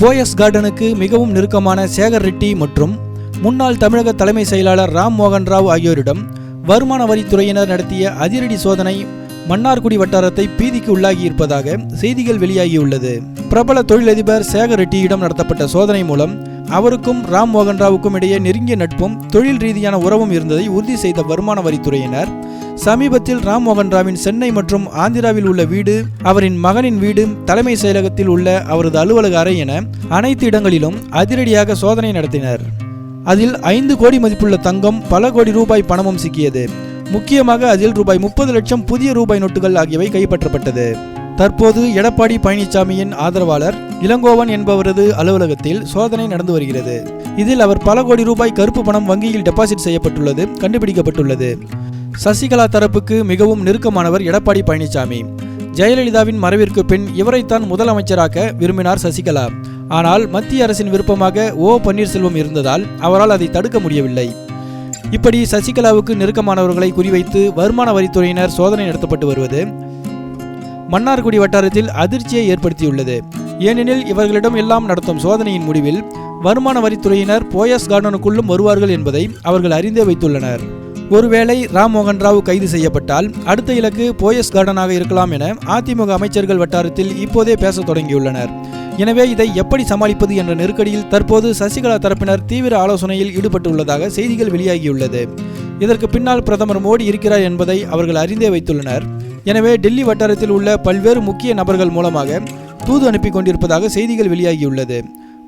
போயஸ் கார்டனுக்கு மிகவும் நெருக்கமான சேகர் ரெட்டி மற்றும் முன்னாள் தமிழக தலைமை செயலாளர் ராம் மோகன் ராவ் ஆகியோரிடம் வருமான வரித்துறையினர் நடத்திய அதிரடி சோதனை மன்னார்குடி வட்டாரத்தை பீதிக்கு உள்ளாகியிருப்பதாக செய்திகள் வெளியாகியுள்ளது. பிரபல தொழிலதிபர் சேகர் ரெட்டியிடம் நடத்தப்பட்ட சோதனை மூலம் அவருக்கும் ராம் மோகன் ராவுக்கும் இடையே நெருங்கிய நட்பும் தொழில் ரீதியான உறவும் இருந்ததை உறுதி செய்த வருமான வரித்துறையினர் சமீபத்தில் ராம் மோகன் ராவின் சென்னை மற்றும் ஆந்திராவில் உள்ள வீடு அவரின் மகனின் வீடு தலைமை செயலகத்தில் உள்ள அவரது அலுவலக அறை என அனைத்து இடங்களிலும் அதிரடியாக சோதனை நடத்தினர். அதில் ஐந்து கோடி மதிப்புள்ள தங்கம் பல கோடி ரூபாய் பணமும் சிக்கியது. முக்கியமாக அதில் ரூபாய் முப்பது லட்சம் புதிய ரூபாய் நோட்டுகள் ஆகியவை கைப்பற்றப்பட்டது. தற்போது எடப்பாடி பழனிசாமியின் ஆதரவாளர் இளங்கோவன் என்பவரது அலுவலகத்தில் சோதனை நடந்து வருகிறது. இதில் அவர் பல கோடி ரூபாய் கருப்பு பணம் வங்கியில் டெபாசிட் செய்யப்பட்டுள்ளது கண்டுபிடிக்கப்பட்டுள்ளது. சசிகலா தரப்புக்கு மிகவும் நெருக்கமானவர் எடப்பாடி பழனிசாமி. ஜெயலலிதாவின் மறைவிற்கு பின் இவரைத்தான் முதலமைச்சராக்க விரும்பினார் சசிகலா. ஆனால் மத்திய அரசின் விருப்பமாக ஓ. பன்னீர்செல்வம் இருந்ததால் அவரால் அதை தடுக்க முடியவில்லை. இப்படி சசிகலாவுக்கு நெருக்கமானவர்களை குறிவைத்து வருமான வரித்துறையினர் சோதனை நடத்தப்பட்டு வருவது மன்னார்குடி வட்டாரத்தில் அதிர்ச்சியை ஏற்படுத்தியுள்ளது. ஏனெனில் இவர்களிடம் எல்லாம் நடத்தும் சோதனையின் முடிவில் வருமான வரித்துறையினர் போயஸ் கார்டனுக்குள்ளும் வருவார்கள் என்பதை அவர்கள் அறிந்தே வைத்துள்ளனர். ஒருவேளை ராம் மோகன் ராவ் கைது செய்யப்பட்டால் அடுத்த இலக்கு போயஸ் கார்டனாக இருக்கலாம் என அதிமுக அமைச்சர்கள் வட்டாரத்தில் இப்போதே பேசத் தொடங்கியுள்ளனர். எனவே இதை எப்படி சமாளிப்பது என்ற நெருக்கடியில் தற்போது சசிகலா தரப்பினர் தீவிர ஆலோசனையில் ஈடுபட்டுள்ளதாக செய்திகள் வெளியாகியுள்ளது. இதற்கு பின்னால் பிரதமர் மோடி இருக்கிறார் என்பதை அவர்கள் அறிந்தே வைத்துள்ளனர். எனவே டெல்லி வட்டாரத்தில் உள்ள பல்வேறு முக்கிய நபர்கள் மூலமாக தூது அனுப்பி கொண்டிருப்பதாக செய்திகள் வெளியாகியுள்ளது.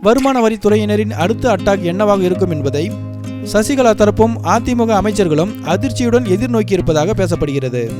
வருமான வரித்துறையினரின் அடுத்த அட்டாக் என்னவாக இருக்கும் என்பதை சசிகலா தரப்பும் அதிமுக அமைச்சர்களும் அதிர்ச்சியுடன் எதிர்நோக்கியிருப்பதாக பேசப்படுகிறது.